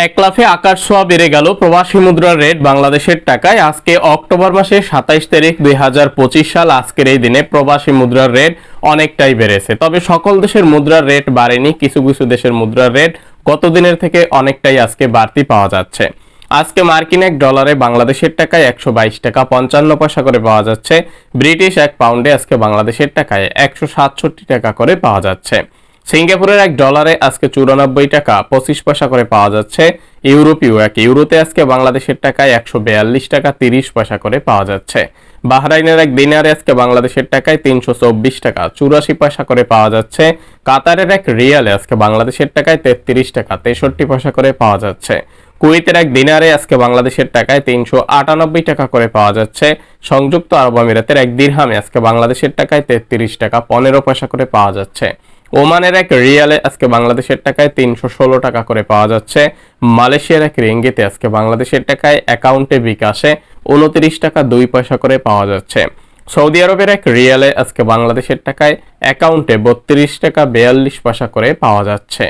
এক লাফে আকাশ ছোঁয়া বেড়ে গেল প্রবাসী মুদ্রার রেট বাংলাদেশের টাকায়। আজকে অক্টোবর মাসের সাতাইশ তারিখ দুই হাজার পঁচিশ সাল আজকের এই দিনে প্রবাসী মুদ্রার রেট অনেকটাই বেড়েছে। তবে সকল দেশের মুদ্রার রেট বাড়েনি, কিছু কিছু দেশের মুদ্রার রেট গত দিনের থেকে অনেকটাই আজকে বাড়তি পাওয়া যাচ্ছে। আজকে মার্কিন এক ডলারে বাংলাদেশের টাকায় একশো বাইশ টাকা পঞ্চান্ন পয়সা করে পাওয়া যাচ্ছে। ব্রিটিশ এক পাউন্ডে আজকে বাংলাদেশের টাকায় একশো সাতষট্টি টাকা করে পাওয়া যাচ্ছে। সিঙ্গাপুরের এক ডলারে আজকে চুরানব্বই টাকা পঁচিশ পয়সা করে পাওয়া যাচ্ছে। ইউরোপীয় এক ইউরোতে আজকে বাংলাদেশের টাকায় একশো বিয়াল্লিশ টাকা তিরিশ পয়সা করে পাওয়া যাচ্ছে। বাহরাইনের এক দিনারে আজকে বাংলাদেশের টাকায় তিনশো চব্বিশ টাকা চুরাশি পয়সা করে পাওয়া যাচ্ছে। কাতারের এক রিয়ালে আজকে বাংলাদেশের টাকায় তেত্রিশ টাকা তেষট্টি পয়সা করে পাওয়া যাচ্ছে। কুয়েতের এক দিনারে আজকে বাংলাদেশের টাকায় তিনশো আটানব্বই টাকা করে পাওয়া যাচ্ছে। সংযুক্ত আরব আমিরাতের এক দিরহামে আজকে বাংলাদেশের টাকায় তেত্রিশ টাকা পনেরো পয়সা করে পাওয়া যাচ্ছে। ওমানের এক রিয়ালে আজকে বাংলাদেশের টাকায় তিনশো ষোলো টাকা করে পাওয়া যাচ্ছে। মালয়েশিয়ার এক রেঙ্গিতে আজকে বাংলাদেশের টাকায় অ্যাকাউন্টে বিকাশে উনত্রিশ টাকা দুই পয়সা করে পাওয়া যাচ্ছে। সৌদি আরবের এক রিয়ালে আজকে বাংলাদেশের টাকায় অ্যাকাউন্টে বত্রিশ টাকা বেয়াল্লিশ পয়সা করে পাওয়া যাচ্ছে।